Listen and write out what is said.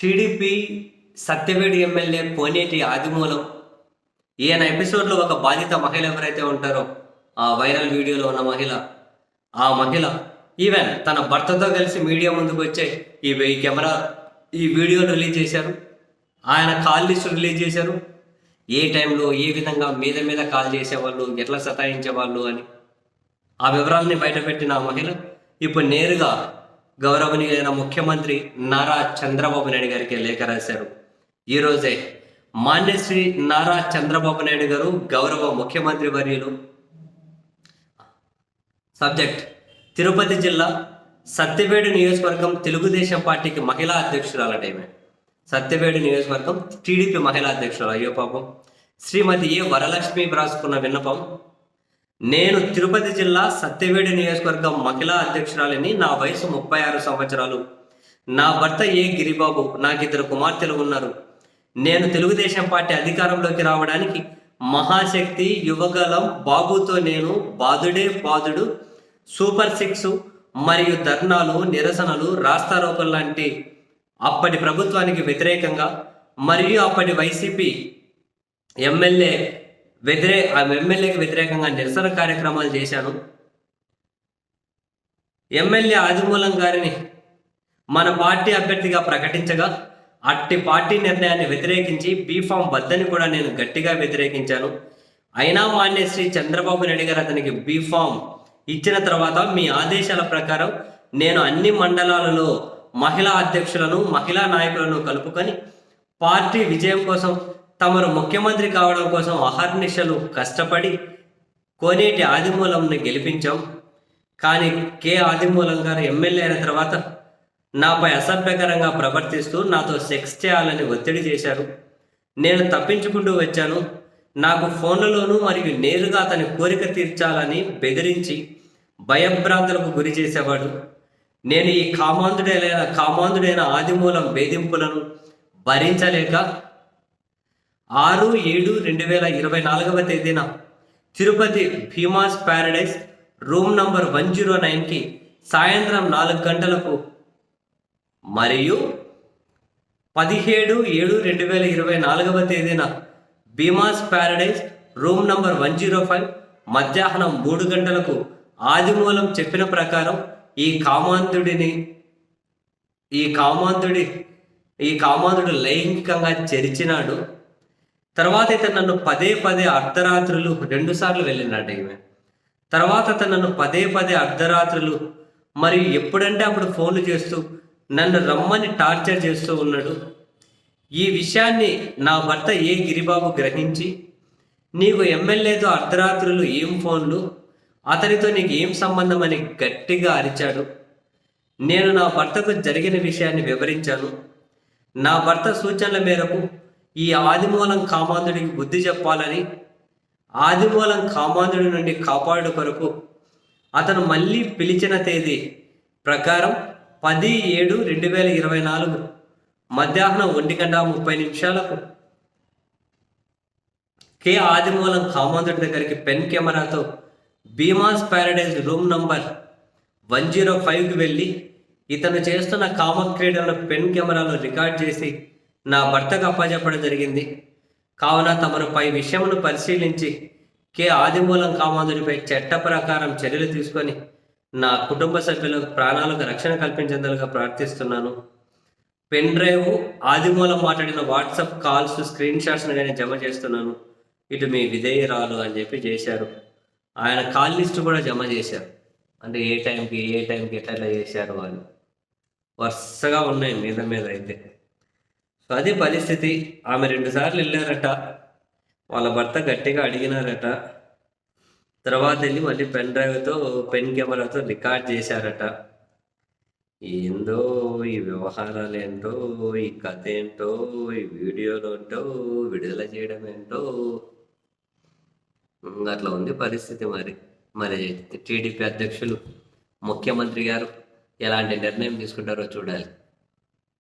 TDP Satyavedu MLA కోనేటి ఆదిమూలం. ఈయన ఎపిసోడ్లో ఒక బాధిత మహిళ ఎవరైతే ఉంటారో ఆ వైరల్ వీడియోలో ఉన్న మహిళ ఆ మహిళ ఈవెన్ తన భర్తతో కలిసి మీడియా ముందుకు వచ్చే ఈ ఈ కెమెరా ఈ వీడియో రిలీజ్ చేశారు. ఆయన కాల్ లిస్ట్ రిలీజ్ చేశారు. ఏ టైంలో ఏ విధంగా మీద మీద కాల్ చేసేవాళ్ళు ఎట్లా సతాయించేవాళ్ళు అని. ఆ వివరాలని బయటపెట్టిన ఆ మహిళ ఇప్పుడు నేరుగా గౌరవనీయులైన ముఖ్యమంత్రి నారా చంద్రబాబు నాయుడు గారికి లేఖ రాశారు. ఈరోజే మాన్యశ్రీ నారా చంద్రబాబు నాయుడు గారు గౌరవ ముఖ్యమంత్రి వర్యులు. సబ్జెక్ట్ తిరుపతి జిల్లా సత్యవేడు నియోజకవర్గం తెలుగుదేశం పార్టీకి మహిళా అధ్యక్షురాల టైమే సత్యవేడు నియోజకవర్గం టీడీపీ మహిళా అధ్యక్షురాలు. అయ్యో పాపం. శ్రీమతి ఏ వరలక్ష్మి రాసుకున్న విన్నపం. నేను తిరుపతి జిల్లా సత్యవేడి నియోజకవర్గం మహిళా అధ్యక్షురాలిని నా వయసు ముప్పై ఆరు సంవత్సరాలు. నా భర్త ఏ గిరిబాబు నాకు ఇద్దరు కుమార్తెలు ఉన్నారు. నేను తెలుగుదేశం పార్టీ అధికారంలోకి రావడానికి మహాశక్తి యువగలం బాబుతో నేను బాదుడే బాధుడు సూపర్ సిక్స్ మరియు ధర్నాలు నిరసనలు రాస్తారోకలు లాంటి అప్పటి ప్రభుత్వానికి వ్యతిరేకంగా మరియు అప్పటి వైసీపీ ఎమ్మెల్యే వ్యతిరే ఆ ఎమ్మెల్యేకి వ్యతిరేకంగా నిరసన కార్యక్రమాలు చేశాను. ఎమ్మెల్యే ఆదిమూలం గారిని మన పార్టీ అభ్యర్థిగా ప్రకటించగా అట్టి పార్టీ నిర్ణయాన్ని వ్యతిరేకించి బీఫామ్ వద్దని కూడా నేను గట్టిగా వ్యతిరేకించాను. అయినా మాన్య శ్రీ చంద్రబాబు నాయుడు గారు అతనికి బీఫామ్ ఇచ్చిన తర్వాత మీ ఆదేశాల ప్రకారం నేను అన్ని మండలాలలో మహిళా అధ్యక్షులను మహిళా నాయకులను కలుపుకొని పార్టీ విజయం కోసం తమరు ముఖ్యమంత్రి కావడం కోసం అహర్నిశలు కష్టపడి కోనేటి ఆదిమూలంని గెలిపించాం. కానీ కె ఆదిమూలం గారు ఎమ్మెల్యే అయిన తర్వాత నాపై అసభ్యకరంగా ప్రవర్తిస్తూ నాతో సెక్స్ చేయాలని ఒత్తిడి చేశారు. నేను తప్పించుకుంటూ వచ్చాను. నాకు ఫోన్లలోనూ మరియు నేరుగా అతని కోరిక తీర్చాలని బెదిరించి భయభ్రాంతులకు గురి చేసేవాడు. నేను ఈ కామాంధుడైన కామాంధుడైన ఆదిమూలం వేధింపులను భరించలేక ఆరు ఏడు రెండు వేల ఇరవై నాలుగవ తేదీన Tirupati Bheemas paradise room number one zero నైన్కి సాయంత్రం నాలుగు గంటలకు మరియు పదిహేడు ఏడు రెండు వేల ఇరవై నాలుగవ తేదీన Bhimas paradise room number one zero five మధ్యాహ్నం మూడు గంటలకు ఆదిమూలం చెప్పిన ప్రకారం ఈ కామాంతుడిని ఈ కామాంతుడి ఈ కామాంతుడు లైంగికంగా చెరిచినాడు. తర్వాత ఇతను నన్ను పదే పదే అర్ధరాత్రులు రెండు సార్లు వెళ్ళినాడు ఈమె. తర్వాత అతను నన్ను పదే పదే అర్ధరాత్రులు మరియు ఎప్పుడంటే అప్పుడు ఫోన్లు చేస్తూ నన్ను రమ్మని టార్చర్ చేస్తూ ఉన్నాడు. ఈ విషయాన్ని నా భర్త ఏ గిరిబాబు గ్రహించి నీకు ఎమ్మెల్యేతో అర్ధరాత్రులు ఏం ఫోన్లు అతనితో నీకు ఏం సంబంధం అని గట్టిగా అరిచాడు. నేను నా భర్తకు జరిగిన విషయాన్ని వివరించాను. నా భర్త సూచనల మేరకు ఈ ఆదిమూలం కామాంధుడికి బుద్ధి చెప్పాలని ఆదిమూలం కామాంధుడి నుండి కాపాడు కొరకు అతను మళ్ళీ పిలిచిన తేదీ ప్రకారం పది ఏడు రెండు వేల ఇరవై నాలుగు మధ్యాహ్నం ఒంటి గంట ముప్పై నిమిషాలకు. కే ఆదిమూలం కామాంధుడి దగ్గరికి పెన్ కెమెరాతో Bhimas paradise room number one zero ఫైవ్కి వెళ్ళి ఇతను చేస్తున్న కామక్రీడలను పెన్ కెమెరాలో రికార్డ్ చేసి నా భర్తకు అప్పచెప్పడం జరిగింది. కావున తమను పై విషయమును పరిశీలించి కె ఆదిమూలం కామాంధుడిపై చట్ట ప్రకారం చర్యలు తీసుకొని నా కుటుంబ సభ్యులకు ప్రాణాలకు రక్షణ కల్పించేందుకు ప్రార్థిస్తున్నాను. పెన్ డ్రైవ్ ఆదిమూలం మాట్లాడిన వాట్సాప్ కాల్స్ స్క్రీన్ షాట్స్ నేను జమ చేస్తున్నాను. ఇటు మీ విధేయరాలు అని చెప్పి చేశారు. ఆయన కాల్ లిస్ట్ కూడా జమ చేశారు. అంటే ఏ టైంకి ఏ టైంకి ఎట్లా చేశారు అని. వరుసగా ఉన్నాయి మీద మీద అయితే. సో అది పరిస్థితి. ఆమె రెండుసార్లు వెళ్ళారట. వాళ్ళ భర్త గట్టిగా అడిగినారట. తర్వాత వెళ్ళి మళ్ళీ పెన్ డ్రైవ్తో పెన్ కెమెరాతో రికార్డ్ చేశారట. ఏందో ఈ వ్యవహారాలు ఏంటో ఈ కథ ఏంటో ఈ వీడియోలు ఏంటో విడుదల చేయడం ఏంటో. అట్లా ఉంది పరిస్థితి మరి. మరి టీడీపీ అధ్యక్షులు ముఖ్యమంత్రి గారు ఎలాంటి నిర్ణయం తీసుకుంటారో చూడాలి.